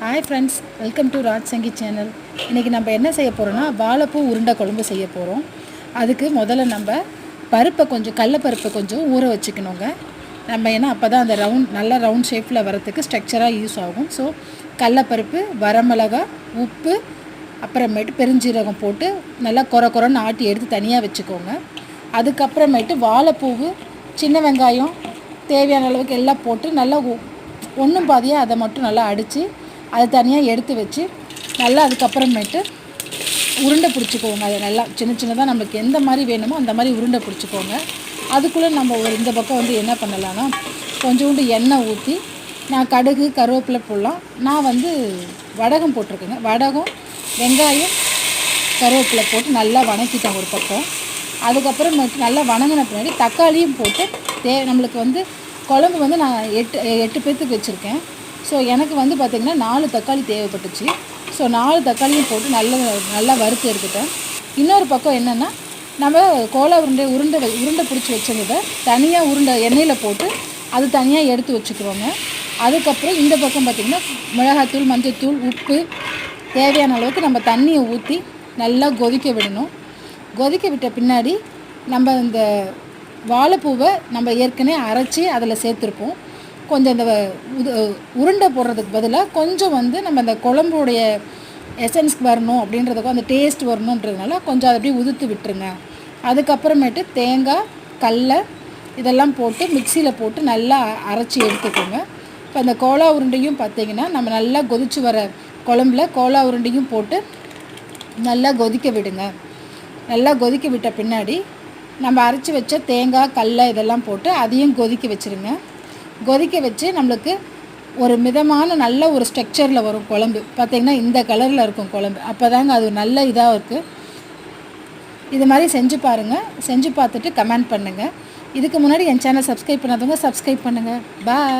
Hi friends welcome to Raj Sangi channel இன்றைக்கி நம்ம என்ன செய்ய போகிறோம்னா வாழைப்பூ உருண்டை குழம்பு செய்ய போகிறோம் அதுக்கு முதல்ல நம்ம பருப்பை கொஞ்சம் கடலப்பருப்பை கொஞ்சம் ஊற வச்சுக்கணுங்க. நம்ம ஏன்னா அப்போ தான் அந்த ரவுண்ட் நல்ல ரவுண்ட் ஷேப்பில் வரத்துக்கு ஸ்ட்ரக்சராக யூஸ் ஆகும். ஸோ கடலப்பருப்பு வரமிளகா உப்பு அப்புறமேட்டு பெருஞ்சீரகம் போட்டு நல்லா குறை குறைன்னு ஆட்டி எடுத்து தனியாக வச்சுக்கோங்க. அதுக்கப்புறமேட்டு வாழைப்பூவு சின்ன வெங்காயம் தேவையான அளவுக்கு எல்லாம் போட்டு நல்லா ஒன்றும் பாதியாக அதை மட்டும் நல்லா அடித்து அதை தனியாக எடுத்து வச்சு நல்லா அதுக்கப்புறமேட்டு உருண்டை பிடிச்சிக்கோங்க. அதை நல்லா சின்ன சின்னதாக நம்மளுக்கு எந்த மாதிரி வேணுமோ அந்த மாதிரி உருண்டை பிடிச்சிக்கோங்க. அதுக்குள்ளே நம்ம ஒரு இந்த பக்கம் வந்து என்ன பண்ணலான்னா கொஞ்சோண்டு எண்ணெய் ஊற்றி நான் கடுகு கருவேப்பிலை போடலாம். நான் வந்து வடகம் போட்டிருக்கேங்க. வடகம் வெங்காயம் கருவேப்பிலை போட்டு நல்லா வணக்கிட்டேன் ஒரு பக்கம். அதுக்கப்புறம் நல்லா வணங்கின பின்னாடி தக்காளியும் போட்டு தே நம்மளுக்கு வந்து குழம்பு வந்து நான் எட்டு எட்டு பேர்த்துக்கு வச்சுருக்கேன். ஸோ எனக்கு வந்து பார்த்திங்கன்னா நாலு தக்காளி தேவைப்பட்டுச்சு. ஸோ நாலு தக்காளியும் போட்டு நல்ல நல்லா வறுத்து எடுத்துட்டேன். இன்னொரு பக்கம் என்னென்னா நம்ம கோலா உருண்டை உருண்டை உருண்டை பிடிச்சி வச்சதை தனியாக உருண்டை எண்ணெயில் போட்டு அது தனியாக எடுத்து வச்சுக்கிறோங்க அதுக்கப்புறம் இந்த பக்கம் பார்த்திங்கன்னா மிளகாத்தூள் மஞ்சத்தூள் உப்பு தேவையான அளவுக்கு நம்ம தண்ணியை ஊற்றி நல்லா கொதிக்க விடணும். கொதிக்க விட்ட பின்னாடி நம்ம இந்த வாழைப்பூவை நம்ம ஏற்கனவே அரைச்சி அதில் சேர்த்துருப்போம். கொஞ்சம் இந்த உது உருண்டை போடுறதுக்கு பதிலாக கொஞ்சம் வந்து நம்ம அந்த குழம்புடைய எசன்ஸ்க்கு வரணும் அப்படின்றதுக்கும் அந்த டேஸ்ட் வரணுன்றதுனால கொஞ்சம் அதை அப்படியே உதுத்து விட்டுருங்க. அதுக்கப்புறமேட்டு தேங்காய் கடலை இதெல்லாம் போட்டு மிக்சியில் போட்டு நல்லா அரைச்சி எடுத்துக்கோங்க. இப்போ அந்த கோலா உருண்டையும் பார்த்தீங்கன்னா நம்ம நல்லா கொதிச்சு வர குழம்புல கோலா உருண்டையும் போட்டு நல்லா கொதிக்க விடுங்க. நல்லா கொதிக்க விட்ட பின்னாடி நம்ம அரைச்சி வச்ச தேங்காய் கடல இதெல்லாம் போட்டு அதையும் கொதிக்க வச்சுருங்க. கொதிக்க வச்சு நம்மளுக்கு ஒரு மிதமான நல்ல ஒரு ஸ்ட்ரக்சரில் வரும் குழம்பு. பார்த்திங்கன்னா இந்த கலரில் இருக்கும் குழம்பு. அப்போ தாங்க அது நல்ல இதாக இருக்குது இது மாதிரி செஞ்சு பாருங்கள் செஞ்சு பார்த்துட்டு கமெண்ட் பண்ணுங்கள் இதுக்கு முன்னாடி என் சேனல் சப்ஸ்கிரைப் பண்ணாதவங்க சப்ஸ்கிரைப் பண்ணுங்கள் பாய்